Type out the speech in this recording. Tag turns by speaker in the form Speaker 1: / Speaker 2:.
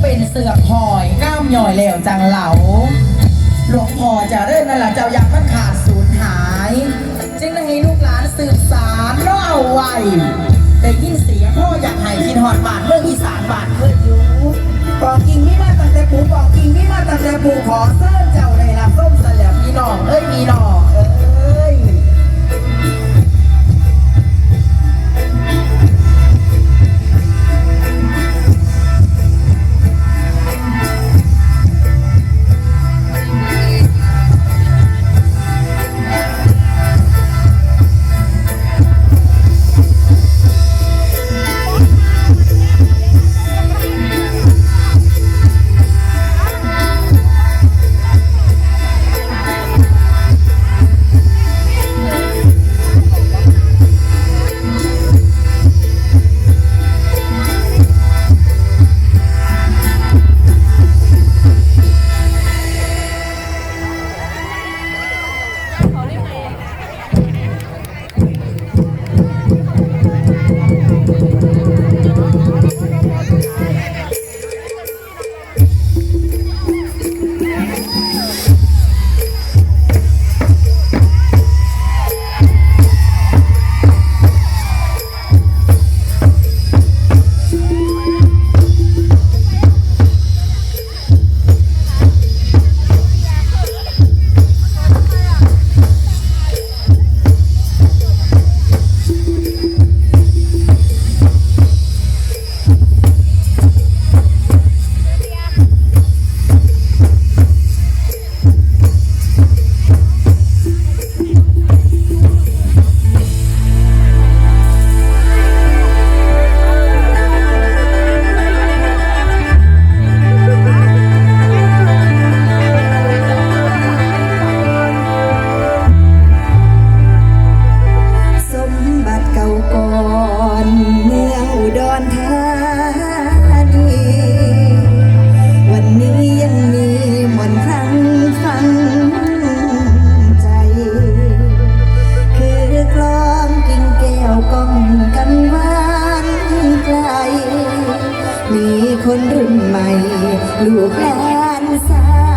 Speaker 1: เป็นเสือกหอยก้ามหย่อยเหลวจังเหลา หลวงพ่อจะเริ่มนั่นแหละเจ้าอยากมันขาดสูญหาย จึงได้ให้ลูกหลานสืบสารเล่าเอาไว้แต่ยินเสียงพ่ออยากให้กินหอดบาดเมืองอีสานบาดเพื่ออยู่ปอกกิ่งไม่มาตั้งแต่ปู่ปอกกิ่งไม่มาตั้งแต่ปู่ขอเสิร์
Speaker 2: คนรุ่นใหม่ ลูกหลานสา